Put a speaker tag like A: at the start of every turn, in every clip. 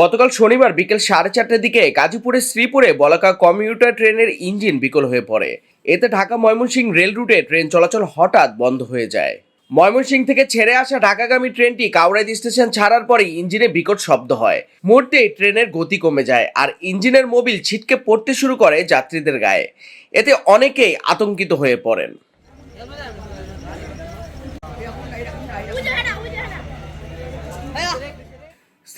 A: গতকাল শনিবার বিকেল সাড়ে চারটার দিকে গাজীপুরের শ্রীপুরে বলাকা কমিউটার ট্রেনের ইঞ্জিন বিকল হয়ে পড়ে। এতে ঢাকা ময়মনসিংহ রেল রুটে ট্রেন চলাচল হঠাৎ বন্ধ হয়ে যায়। ময়মনসিংহ থেকে ছেড়ে আসা ঢাকাগামী ট্রেনটি কাউরাইদ স্টেশন ছাড়ার পরেই ইঞ্জিনে বিকট শব্দ হয়। মুহূর্তেই ট্রেনের গতি কমে যায় আর ইঞ্জিনের মোবিল ছিটকে পড়তে শুরু করে যাত্রীদের গায়ে। এতে অনেকেই আতঙ্কিত হয়ে পড়েন।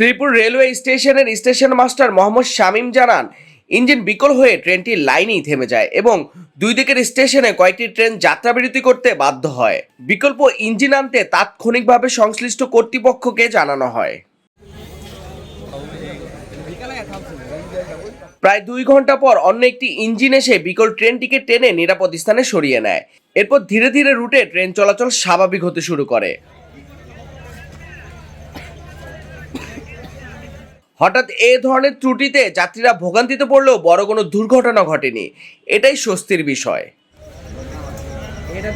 A: শ্রীপুর রেলওয়ে স্টেশনের স্টেশন মাস্টার মোহাম্মদ শামীম জানান, ইঞ্জিন বিকল হয়ে ট্রেনটি লাইনেই থেমে যায় এবং দুই দিকের স্টেশনে কয়েকটি ট্রেন যাত্রাবিরতি করতে বাধ্য হয়। বিকল্প ইঞ্জিন আনতে তাৎক্ষণিকভাবে সংশ্লিষ্ট কর্তৃপক্ষকে জানানো হয়। প্রায় দুই ঘণ্টা পর অন্য একটি ইঞ্জিন এসে বিকল ট্রেনটিকে টেনে নিরাপদ স্থানে সরিয়ে নেয়। এরপর ধীরে ধীরে রুটে ট্রেন চলাচল স্বাভাবিক হতে শুরু করে। হঠাৎ এ ধরনের ত্রুটিতে যাত্রীরা ভোগান্তিতে পড়লেও বড় কোনো দুর্ঘটনা ঘটেনি। এটাই স্বস্তির বিষয়।
B: এটা